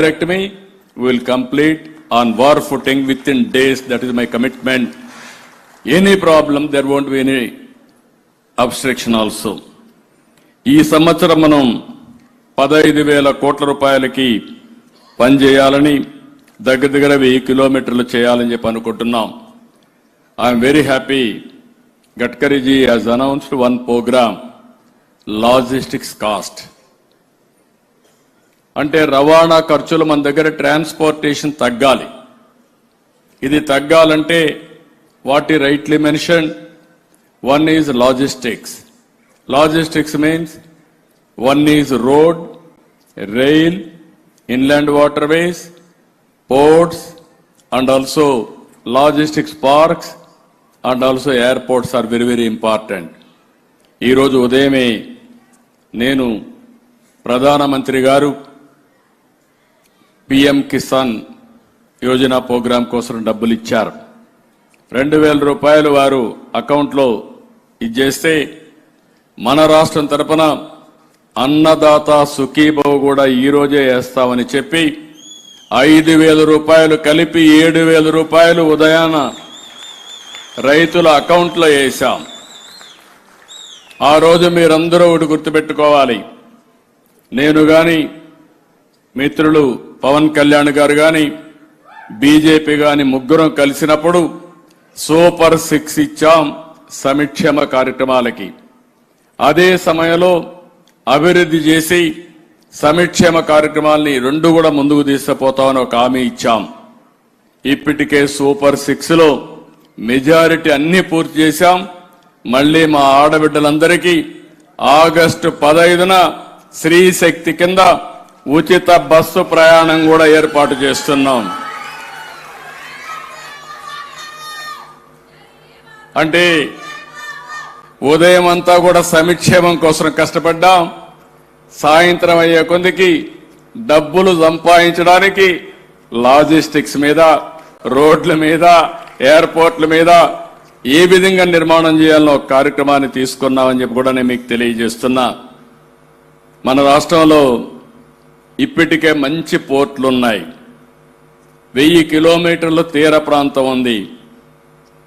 hysterectomy we will complete on war footing within days. That is my commitment. Any problem, there won't be any obstruction also. ఈ సంవత్సరం మనం పదహైదు వేల కోట్ల రూపాయలకి పనిచేయాలని దగ్గర దగ్గర వెయ్యి కిలోమీటర్లు చేయాలని చెప్పి అనుకుంటున్నాం I'm very happy Gadkariji has announced one program logistics cost అంటే రవాణా ఖర్చులు మన దగ్గర ట్రాన్స్పోర్టేషన్ తగ్గాలి. ఇది తగ్గాలంటే what he rightly mention one is logistics logistics means one is road rail inland waterways ports and also logistics parks and also airports are very very important ఈరోజు ఉదయమే నేను ప్రధానమంత్రి గారు పిఎం కిసాన్ యోజన ప్రోగ్రాం కోసం డబ్బులు ఇచ్చారు రెండు వేల రూపాయలు వారు అకౌంట్లో ఇచ్చేస్తే మన రాష్ట్రం తరపున అన్నదాత సుఖీభవ కూడా ఈరోజే వేస్తామని చెప్పి ఐదు వేల రూపాయలు కలిపి ఏడు వేల రూపాయలు ఉదయాన రైతుల అకౌంట్లో వేశాం. ఆ రోజు మీరందరూ ఒకటి గుర్తుపెట్టుకోవాలి. నేను కానీ మిత్రులు పవన్ కళ్యాణ్ గారు కానీ బీజేపీ కానీ ముగ్గురం కలిసినప్పుడు సూపర్ సిక్స్ ఇచ్చాం సమిక్షేమ కార్యక్రమాలకి. అదే సమయంలో అభివృద్ధి చేసి సమిక్షేమ కార్యక్రమాల్ని రెండు కూడా ముందుకు తీసుకుపోతామని ఒక హామీ ఇచ్చాం. ఇప్పటికే సూపర్ సిక్స్లో మెజారిటీ అన్ని పూర్తి చేశాం. మళ్ళీ మా ఆడబిడ్డలందరికీ ఆగస్టు పదైదున స్త్రీ శక్తి కింద ఉచిత బస్సు ప్రయాణం కూడా ఏర్పాటు చేస్తున్నాం. అంటే ఉదయం అంతా కూడా సమిక్షేమం కోసం కష్టపడ్డాం. సాయంత్రం అయ్యే కొందికి డబ్బులు సంపాదించడానికి లాజిస్టిక్స్ మీద రోడ్ల మీద ఎయిర్పోర్ట్ల మీద ఏ విధంగా నిర్మాణం చేయాలనో కార్యక్రమాన్ని తీసుకున్నామని చెప్పి కూడా నేను మీకు తెలియజేస్తున్నా. మన రాష్ట్రంలో ఇప్పటికే మంచి పోర్ట్లు ఉన్నాయి వెయ్యి కిలోమీటర్లు తీర ప్రాంతం ఉంది.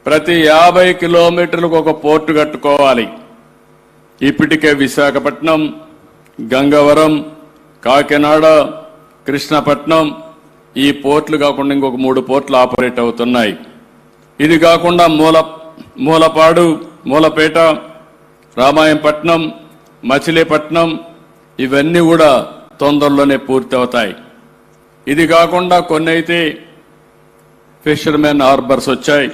ప్రతి యాభై కిలోమీటర్లకు ఒక పోర్టు కట్టుకోవాలి. ఇప్పటికే విశాఖపట్నం గంగవరం కాకినాడ కృష్ణపట్నం ఈ పోర్ట్లు కాకుండా ఇంకొక మూడు పోర్ట్లు ఆపరేట్ అవుతున్నాయి. ఇది కాకుండా మూల మూలపాడు మూలపేట రామాయంపట్నం మచిలీపట్నం ఇవన్నీ కూడా తొందరలోనే పూర్తి అవుతాయి ఇది కాకుండా కొన్ని అయితే ఫిషర్మెన్ హార్బర్స్ వచ్చాయి.